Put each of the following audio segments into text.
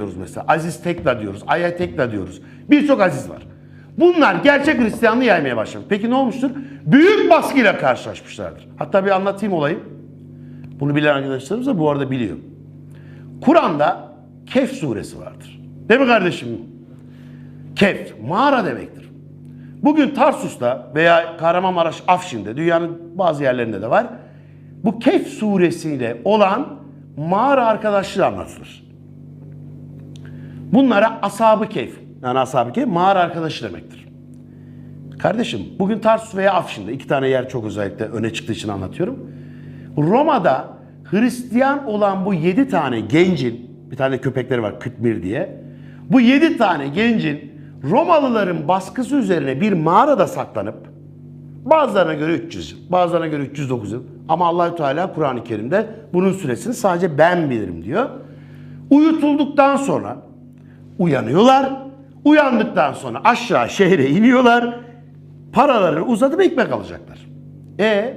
diyoruz mesela. Aziz Tekla diyoruz. Aya Tekla diyoruz. Birçok aziz var. Bunlar gerçek Hristiyanlığı yaymaya başladı. Peki ne olmuştur? Büyük baskıyla karşılaşmışlardır. Hatta bir anlatayım olayı. Bunu bilen arkadaşlarımız da bu arada biliyor. Kur'an'da Kehf suresi vardır. Değil mi kardeşim? Kehf, mağara demektir. Bugün Tarsus'ta veya Kahramanmaraş Afşin'de, dünyanın bazı yerlerinde de var. Bu Kehf suresiyle olan mağara arkadaşlığı anlatılır. Bunlara ashab-ı keyf. Yani ashab-ı keyf mağara arkadaşı demektir. Kardeşim bugün Tarsus veya Afşin'de iki tane yer çok özellikle öne çıktığı için anlatıyorum. Roma'da Hristiyan olan bu yedi tane gencin, bir tane köpekleri var Kıtmir diye. Bu yedi tane gencin Romalıların baskısı üzerine bir mağarada saklanıp bazılarına göre 300 yıl, bazılarına göre 309 yıl ama Allahü Teala Kur'an-ı Kerim'de bunun süresini sadece ben bilirim diyor. Uyutulduktan sonra uyanıyorlar. Uyandıktan sonra aşağı şehre iniyorlar. Paralarını uzatıp ekmek alacaklar. E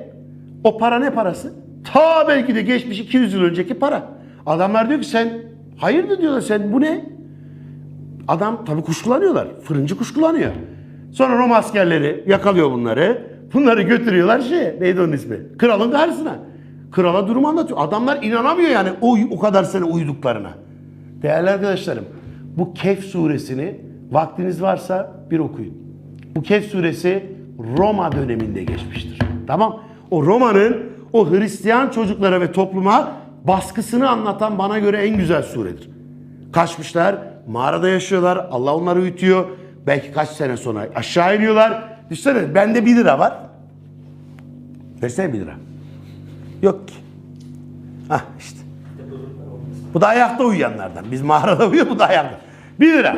o para ne parası? Ta belki de geçmiş 200 yıl önceki para. Adamlar diyor ki sen hayırdır diyorlar sen bu ne? Adam tabii kuşkulanıyorlar. Fırıncı kuşkulanıyor. Sonra Roma askerleri yakalıyor bunları. Bunları götürüyorlar şeye. Neydi onun ismi? Kralın karşısına. Krala durumu anlatıyor. Adamlar inanamıyor yani o, o kadar sene uyuduklarına. Değerli arkadaşlarım bu Kehf suresini vaktiniz varsa bir okuyun. Bu Kehf suresi Roma döneminde geçmiştir. Tamam? O Roma'nın o Hristiyan çocuklara ve topluma baskısını anlatan bana göre en güzel suredir. Kaçmışlar, mağarada yaşıyorlar, Allah onları uyutuyor. Belki kaç sene sonra aşağı iniyorlar. Düşünsene bende 1 lira var. Versene 1 lira. Yok ki. Hah işte. Bu da ayakta uyuyanlardan. Biz mağarada uyuyor, bu da ayakta. 1 lira.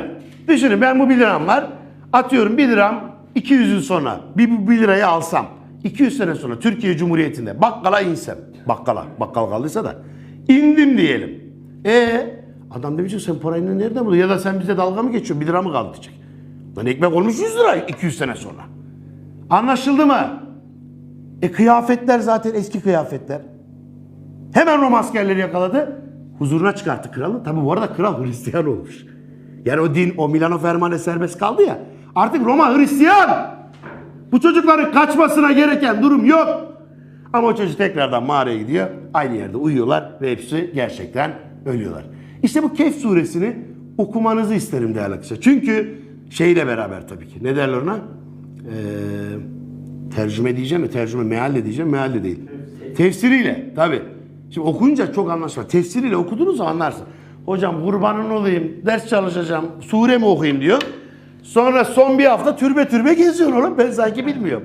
Düşünün ben bu 1 liram var. Atıyorum 1 liram 200 yıl sonra bir, 1 lirayı alsam. 200 sene sonra Türkiye Cumhuriyeti'nde bakkala insem. Bakkala, bakkal kaldıysa da. indim diyelim. E adam demiş ki sen parayı nereden buluyorsun? Ya da sen bize dalga mı geçiyorsun? 1 lira mı kaldı diyecek. Lan ekmek olmuş 100 lira 200 sene sonra. Anlaşıldı mı? E kıyafetler zaten eski kıyafetler. Hemen Roma askerleri yakaladı. Huzuruna çıkarttı kralı. Tabi bu arada kral Hristiyan olmuş. Yani o din, o Milano Fermane serbest kaldı ya. Artık Roma Hristiyan. Bu çocukların kaçmasına gereken durum yok. Ama o çocuk tekrardan mağaraya gidiyor. Aynı yerde uyuyorlar ve hepsi gerçekten ölüyorlar. İşte bu Kehf suresini okumanızı isterim değerli arkadaşlar. Çünkü şeyle beraber tabii ki. Ne derler ona? Ee, tercüme diyeceğim de tercüme mealle diyeceğim. Mealle değil. Tefsiriyle tabii. Şimdi okuyunca çok anlaşılır. Tefsiriyle okuduğunuz zaman anlarsın. Hocam kurbanın olayım, ders çalışacağım, sure mi okuyayım diyor. Sonra son bir hafta türbe türbe geziyor oğlum. Ben sanki bilmiyorum.